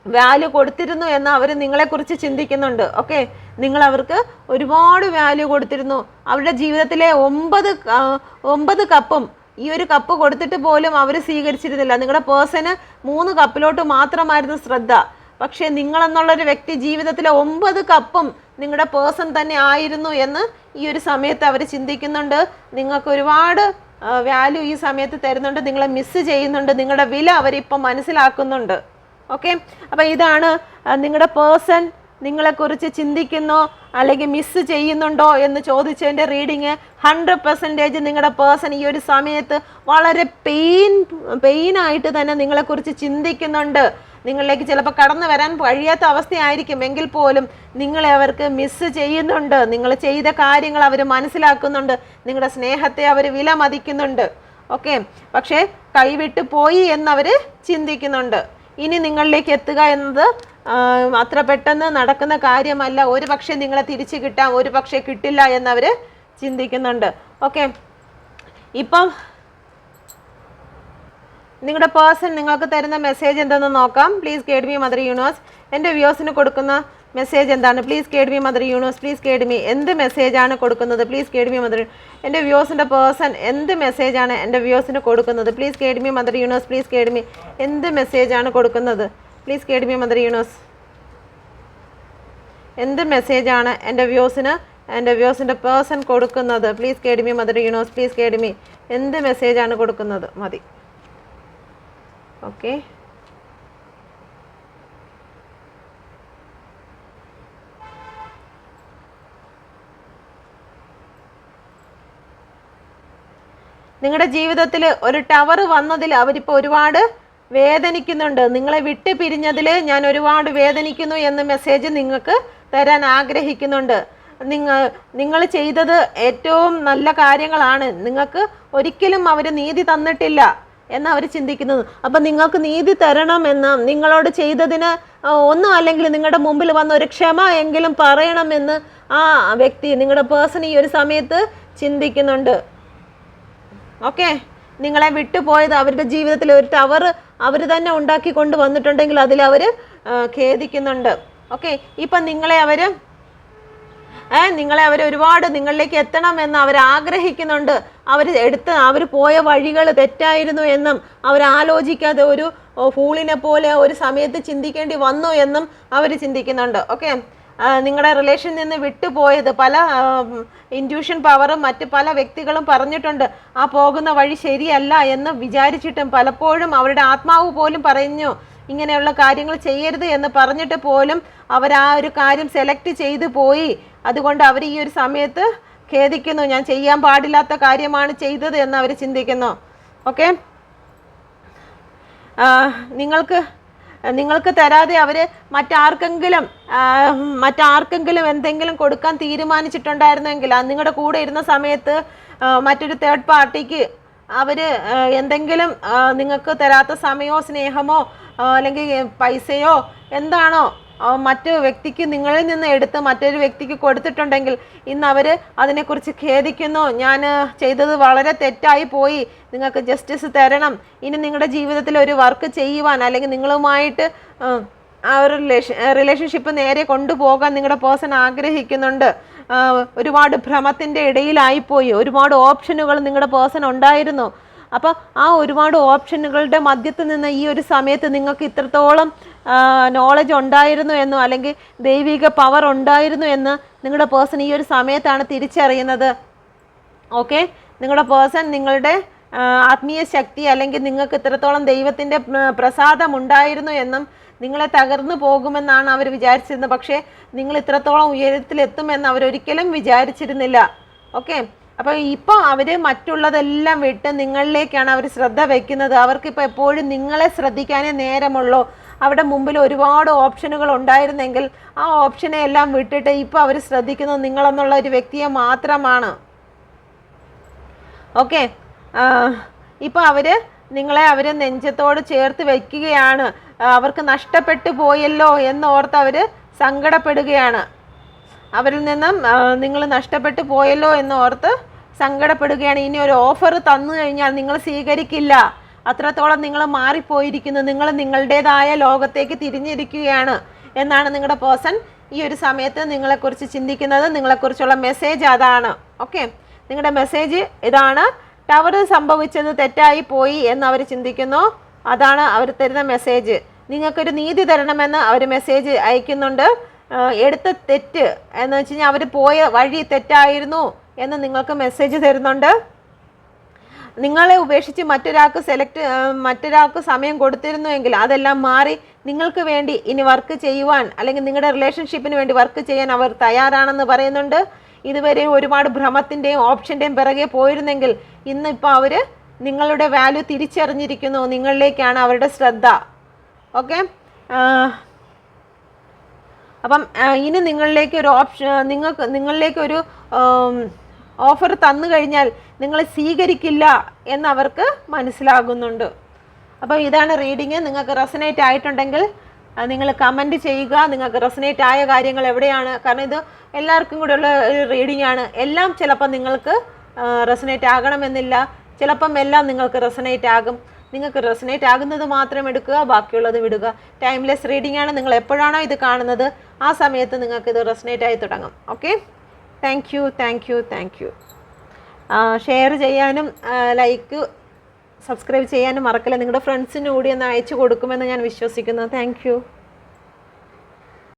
വാല്യൂ കൊടുത്തിരുന്നു എന്ന് അവർ നിങ്ങളെക്കുറിച്ച് ചിന്തിക്കുന്നുണ്ട്. ഓക്കെ നിങ്ങൾ അവർക്ക് ഒരുപാട് വാല്യൂ കൊടുത്തിരുന്നു. അവരുടെ ജീവിതത്തിലെ ഒമ്പത് ഒമ്പത് കപ്പും ഈ ഒരു കപ്പ് കൊടുത്തിട്ട് പോലും അവർ സ്വീകരിച്ചിരുന്നില്ല. നിങ്ങളുടെ പേഴ്സന് മൂന്ന് കപ്പിലോട്ട് മാത്രമായിരുന്നു ശ്രദ്ധ. പക്ഷേ നിങ്ങളെന്നുള്ളൊരു വ്യക്തി ജീവിതത്തിലെ ഒമ്പത് കപ്പും നിങ്ങളുടെ പേഴ്സൺ തന്നെ ആയിരുന്നു എന്ന് ഈ ഒരു സമയത്ത് അവർ ചിന്തിക്കുന്നുണ്ട്. നിങ്ങൾക്ക് ഒരുപാട് വാല്യൂ ഈ സമയത്ത് തരുന്നുണ്ട് നിങ്ങളെ മിസ് ചെയ്യുന്നുണ്ട് നിങ്ങളുടെ വില അവരിപ്പം മനസ്സിലാക്കുന്നുണ്ട്. ഓക്കെ അപ്പം ഇതാണ് നിങ്ങളുടെ പേഴ്സൺ നിങ്ങളെക്കുറിച്ച് ചിന്തിക്കുന്നോ അല്ലെങ്കിൽ മിസ് ചെയ്യുന്നുണ്ടോ എന്ന് ചോദിച്ചതിന്റെ റീഡിങ് ഹൺഡ്രഡ് പെർസെന്റേജ് നിങ്ങളുടെ പേഴ്സൺ ഈ ഒരു സമയത്ത് വളരെ പെയിൻ പെയിനായിട്ട് തന്നെ നിങ്ങളെക്കുറിച്ച് ചിന്തിക്കുന്നുണ്ട്. നിങ്ങളിലേക്ക് ചിലപ്പോൾ കടന്നു വരാൻ കഴിയാത്ത അവസ്ഥയായിരിക്കും. എങ്കിൽ പോലും നിങ്ങളെ അവർക്ക് മിസ് ചെയ്യുന്നുണ്ട്. നിങ്ങൾ ചെയ്ത കാര്യങ്ങൾ അവർ മനസ്സിലാക്കുന്നുണ്ട്. നിങ്ങളുടെ സ്നേഹത്തെ അവർ വില മതിക്കുന്നുണ്ട് ഓക്കെ പക്ഷേ കൈവിട്ട് പോയി എന്നവർ ചിന്തിക്കുന്നുണ്ട്. ഇനി നിങ്ങളിലേക്ക് എത്തുക എന്നത് അത്ര പെട്ടെന്ന് നടക്കുന്ന കാര്യമല്ല. ഒരു പക്ഷേ നിങ്ങളെ തിരിച്ചു കിട്ടാം ഒരു പക്ഷേ കിട്ടില്ല എന്നവർ ചിന്തിക്കുന്നുണ്ട്. ഓക്കെ ഇപ്പം നിങ്ങളുടെ പേഴ്സൺ നിങ്ങൾക്ക് തരുന്ന മെസ്സേജ് എന്തെന്ന് നോക്കാം. Please guide me mother universe എന്റെ വ്യൂസിന് കൊടുക്കുന്ന മെസ്സേജ് എന്താണ്? Please guide me mother universe please guide me എന്ത് മെസ്സേജാണ് കൊടുക്കുന്നത്? പ്ലീസ് കേഡ് മി മദർ എന്റെ വ്യൂസിന്റെ പേഴ്സൺ എന്ത് മെസ്സേജാണ് എന്റെ വ്യൂസിന് കൊടുക്കുന്നത്? Please guide me mother universe please guide me എന്ത് മെസ്സേജാണ് കൊടുക്കുന്നത്? Please guide me mother universe എന്ത് മെസ്സേജാണ് എന്റെ വ്യൂസിന് എന്റെ വ്യൂസിന്റെ പേഴ്സൺ കൊടുക്കുന്നത്? Please guide me mother universe please guide me എന്ത് മെസ്സേജാണ് കൊടുക്കുന്നത്? മതി. ഓക്കെ. നിങ്ങളുടെ ജീവിതത്തിൽ ഒരു ടവർ വന്നതിൽ അവരിപ്പോൾ ഒരുപാട് വേദനിക്കുന്നുണ്ട്. നിങ്ങളെ വിട്ട് പിരിഞ്ഞതിൽ ഞാൻ ഒരുപാട് വേദനിക്കുന്നു എന്ന മെസ്സേജ് നിങ്ങൾക്ക് തരാൻ ആഗ്രഹിക്കുന്നുണ്ട്. നിങ്ങൾ നിങ്ങൾ ചെയ്തത് ഏറ്റവും നല്ല കാര്യങ്ങളാണ്. നിങ്ങൾക്ക് ഒരിക്കലും അവർ നീതി തന്നിട്ടില്ല. എന്ന് അവർ ചിന്തിക്കുന്നത്? അപ്പം നിങ്ങൾക്ക് നീതി തരണമെന്ന് നിങ്ങളോട് ചെയ്തതിന് ഒന്നും അല്ലെങ്കിൽ നിങ്ങളുടെ മുമ്പിൽ വന്ന ഒരു ക്ഷമ എങ്കിലും പറയണമെന്ന് ആ വ്യക്തി നിങ്ങളുടെ പേഴ്സൺ ഈ ഒരു സമയത്ത് ചിന്തിക്കുന്നുണ്ട്. ഓക്കെ? നിങ്ങളെ വിട്ടുപോയത് അവരുടെ ജീവിതത്തിൽ ഒരു ടവർ അവർ തന്നെ ഉണ്ടാക്കി കൊണ്ട് വന്നിട്ടുണ്ടെങ്കിൽ അതിൽ അവർ ഖേദിക്കുന്നുണ്ട്. ഓക്കെ? ഇപ്പം നിങ്ങളെ അവർ നിങ്ങളെ അവർ ഒരുപാട് നിങ്ങളിലേക്ക് എത്തണം എന്ന് അവർ ആഗ്രഹിക്കുന്നുണ്ട്. അവർ എടുത്ത് അവർ പോയ വഴികൾ തെറ്റായിരുന്നു എന്നും അവർ ആലോചിക്കാതെ ഒരു ഫൂളിനെ പോലെ ഒരു സമയത്ത് ചിന്തിക്കേണ്ടി വന്നു എന്നും അവർ ചിന്തിക്കുന്നുണ്ട്. ഓക്കെ? നിങ്ങളുടെ റിലേഷൻ നിന്ന് വിട്ടുപോയത് പല ഇൻഡ്യൂഷൻ പവറും മറ്റ് പല വ്യക്തികളും പറഞ്ഞിട്ടുണ്ട്. ആ പോകുന്ന വഴി ശരിയല്ല എന്ന് വിചാരിച്ചിട്ടും പലപ്പോഴും അവരുടെ ആത്മാവ് പോലും പറഞ്ഞു ഇങ്ങനെയുള്ള കാര്യങ്ങൾ ചെയ്യരുത് എന്ന് പറഞ്ഞിട്ട് പോലും അവർ ആ ഒരു കാര്യം സെലക്ട് ചെയ്തു പോയി. അതുകൊണ്ട് അവർ ഈ ഒരു സമയത്ത് ഖേദിക്കുന്നു ഞാൻ ചെയ്യാൻ പാടില്ലാത്ത കാര്യമാണ് ചെയ്തത് എന്ന് അവർ ചിന്തിക്കുന്നു. ഓക്കെ നിങ്ങൾക്ക് നിങ്ങൾക്ക് തരാതെ അവർ മറ്റാർക്കെങ്കിലും മറ്റാർക്കെങ്കിലും എന്തെങ്കിലും കൊടുക്കാൻ തീരുമാനിച്ചിട്ടുണ്ടായിരുന്നെങ്കിൽ ആ നിങ്ങളുടെ കൂടെ ഇരുന്ന സമയത്ത് മറ്റൊരു തേർഡ് പാർട്ടിക്ക് അവർ എന്തെങ്കിലും നിങ്ങൾക്ക് തരാത്ത സമയമോ സ്നേഹമോ അല്ലെങ്കിൽ പൈസയോ എന്താണോ മറ്റു വ്യക്തിക്ക് നിങ്ങളിൽ നിന്ന് എടുത്ത് മറ്റൊരു വ്യക്തിക്ക് കൊടുത്തിട്ടുണ്ടെങ്കിൽ ഇന്ന് അവർ അതിനെക്കുറിച്ച് ഖേദിക്കുന്നു. ഞാൻ ചെയ്തത് വളരെ തെറ്റായി പോയി. നിങ്ങൾക്ക് ജസ്റ്റിസ് തരണം. ഇനി നിങ്ങളുടെ ജീവിതത്തിൽ ഒരു വർക്ക് ചെയ്യുവാൻ അല്ലെങ്കിൽ നിങ്ങളുമായിട്ട് ആ, ഒരു റിലേഷൻ റിലേഷൻഷിപ്പ് നേരെ കൊണ്ടുപോകാൻ നിങ്ങളുടെ പേഴ്സൺ ആഗ്രഹിക്കുന്നുണ്ട്. ഒരുപാട് ഭ്രമത്തിന്റെ ഇടയിലായിപ്പോയി ഒരുപാട് ഓപ്ഷനുകൾ നിങ്ങളുടെ പേഴ്സൺ ഉണ്ടായിരുന്നു. അപ്പോൾ ആ ഒരുപാട് ഓപ്ഷനുകളുടെ മധ്യത്തിൽ നിന്ന് ഈ ഒരു സമയത്ത് നിങ്ങൾക്ക് ഇത്രത്തോളം നോളജ് ഉണ്ടായിരുന്നു എന്നോ അല്ലെങ്കിൽ ദൈവിക പവർ ഉണ്ടായിരുന്നു എന്ന് നിങ്ങളുടെ പേഴ്സൺ ഈ ഒരു സമയത്താണ് തിരിച്ചറിയുന്നത്. ഓക്കെ നിങ്ങളുടെ പേഴ്സൺ നിങ്ങളുടെ ആത്മീയ ശക്തി അല്ലെങ്കിൽ നിങ്ങൾക്ക് ഇത്രത്തോളം ദൈവത്തിന്റെ പ്രസാദം ഉണ്ടായിരുന്നു എന്നും നിങ്ങളെ തകർന്നു പോകുമെന്നാണ് അവർ വിചാരിച്ചിരുന്നത്. പക്ഷേ നിങ്ങൾ ഇത്രത്തോളം ഉയരത്തിലെത്തുമെന്ന് അവരൊരിക്കലും വിചാരിച്ചിരുന്നില്ല. ഓക്കെ അപ്പോൾ ഇപ്പോൾ അവർ മറ്റുള്ളതെല്ലാം വിട്ട് നിങ്ങളിലേക്കാണ് അവർ ശ്രദ്ധ വെക്കുന്നത്. അവർക്കിപ്പോൾ എപ്പോഴും നിങ്ങളെ ശ്രദ്ധിക്കാനേ നേരമുള്ളൂ. അവിടെ മുമ്പിൽ ഒരുപാട് ഓപ്ഷനുകൾ ഉണ്ടായിരുന്നെങ്കിൽ ആ ഓപ്ഷനെ എല്ലാം വിട്ടിട്ട് ഇപ്പോൾ അവർ ശ്രദ്ധിക്കുന്നത് നിങ്ങളെന്നുള്ള ഒരു വ്യക്തിയെ മാത്രമാണ്. ഓക്കെ? ഇപ്പോൾ അവർ നിങ്ങളെ അവർ നെഞ്ചത്തോട് ചേർത്ത് വയ്ക്കുകയാണ് അവർക്ക് നഷ്ടപ്പെട്ടു പോയല്ലോ എന്നോർത്ത് അവർ സങ്കടപ്പെടുകയാണ്. അവരിൽ നിന്നും നിങ്ങൾ നഷ്ടപ്പെട്ടു പോയല്ലോ എന്നോർത്ത് സങ്കടപ്പെടുകയാണ്. ഇനി ഒരു ഓഫർ തന്നു കഴിഞ്ഞാൽ നിങ്ങൾ സ്വീകരിക്കില്ല. അത്രത്തോളം നിങ്ങൾ മാറിപ്പോയിരിക്കുന്നു. നിങ്ങൾ നിങ്ങളുടേതായ ലോകത്തേക്ക് തിരിഞ്ഞിരിക്കുകയാണ് എന്നാണ് നിങ്ങളുടെ പേഴ്സൺ ഈ ഒരു സമയത്ത് നിങ്ങളെക്കുറിച്ച് ചിന്തിക്കുന്നത്. നിങ്ങളെക്കുറിച്ചുള്ള മെസ്സേജ് അതാണ്. ഓക്കെ നിങ്ങളുടെ മെസ്സേജ് ഇതാണ്. ടവർ സംഭവിച്ചത് തെറ്റായി പോയി എന്ന് അവർ ചിന്തിക്കുന്നു. അതാണ് അവർ തരുന്ന മെസ്സേജ് നിങ്ങൾക്കൊരു നീതി തരണമെന്ന് അവർ മെസ്സേജ് അയക്കുന്നുണ്ട്. എടുത്ത തെറ്റ് എന്ന് വെച്ച് കഴിഞ്ഞാൽ അവർ പോയ വഴി തെറ്റായിരുന്നു. എന്ന് നിങ്ങൾക്ക് മെസ്സേജ് തരുന്നുണ്ട്. നിങ്ങളെ ഉപേക്ഷിച്ച് മറ്റൊരാൾക്ക് സെലക്ട് മറ്റൊരാൾക്ക് സമയം കൊടുത്തിരുന്നുവെങ്കിൽ അതെല്ലാം മാറി നിങ്ങൾക്ക് വേണ്ടി ഇനി വർക്ക് ചെയ്യുവാൻ അല്ലെങ്കിൽ നിങ്ങളുടെ റിലേഷൻഷിപ്പിന് വേണ്ടി വർക്ക് ചെയ്യാൻ അവർ തയ്യാറാണെന്ന് പറയുന്നുണ്ട്. ഇതുവരെ ഒരുപാട് ഭ്രമത്തിന്റെയും ഓപ്ഷന്റെയും പിറകെ പോയിരുന്നെങ്കിൽ ഇന്നിപ്പോൾ അവർ നിങ്ങളുടെ വാല്യൂ തിരിച്ചറിഞ്ഞിരിക്കുന്നു. നിങ്ങളിലേക്കാണ് അവരുടെ ശ്രദ്ധ. ഓക്കെ അപ്പം ഇനി നിങ്ങളിലേക്ക് ഒരു ഓപ്ഷൻ നിങ്ങൾക്ക് നിങ്ങളിലേക്ക് ഒരു ഓഫർ തന്നു കഴിഞ്ഞാൽ നിങ്ങൾ സ്വീകരിക്കില്ല എന്നവർക്ക് മനസ്സിലാകുന്നുണ്ട്. അപ്പോൾ ഇതാണ് റീഡിങ്. നിങ്ങൾക്ക് റെസനേറ്റ് ആയിട്ടുണ്ടെങ്കിൽ നിങ്ങൾ കമന്റ് ചെയ്യുക. നിങ്ങൾക്ക് റെസനേറ്റ് ആയ കാര്യങ്ങൾ എവിടെയാണ്? കാരണം ഇത് എല്ലാവർക്കും കൂടെ ഉള്ള ഒരു റീഡിംഗ് ആണ്. എല്ലാം ചിലപ്പോൾ നിങ്ങൾക്ക് റെസനേറ്റ് ആകണമെന്നില്ല. ചിലപ്പം എല്ലാം നിങ്ങൾക്ക് റെസനേറ്റ് ആകും. നിങ്ങൾക്ക് റെസനേറ്റ് ആകുന്നത് മാത്രം എടുക്കുക ബാക്കിയുള്ളത് വിടുക. ടൈംലെസ് റീഡിംഗ് ആണ്. നിങ്ങൾ എപ്പോഴാണോ ഇത് കാണുന്നത് ആ സമയത്ത് നിങ്ങൾക്ക് ഇത് റെസനേറ്റ് ആയി തുടങ്ങും. Okay? Thank you thank you thank you share ചെയ്യാനും ലൈക്ക് സബ്സ്ക്രൈബ് ചെയ്യാനും മറക്കില്ല. നിങ്ങളുടെ ഫ്രണ്ട്സിന് കൂടി ഒന്ന് അയച്ചു കൊടുക്കുമെന്ന് ഞാൻ വിശ്വസിക്കുന്നു. താങ്ക്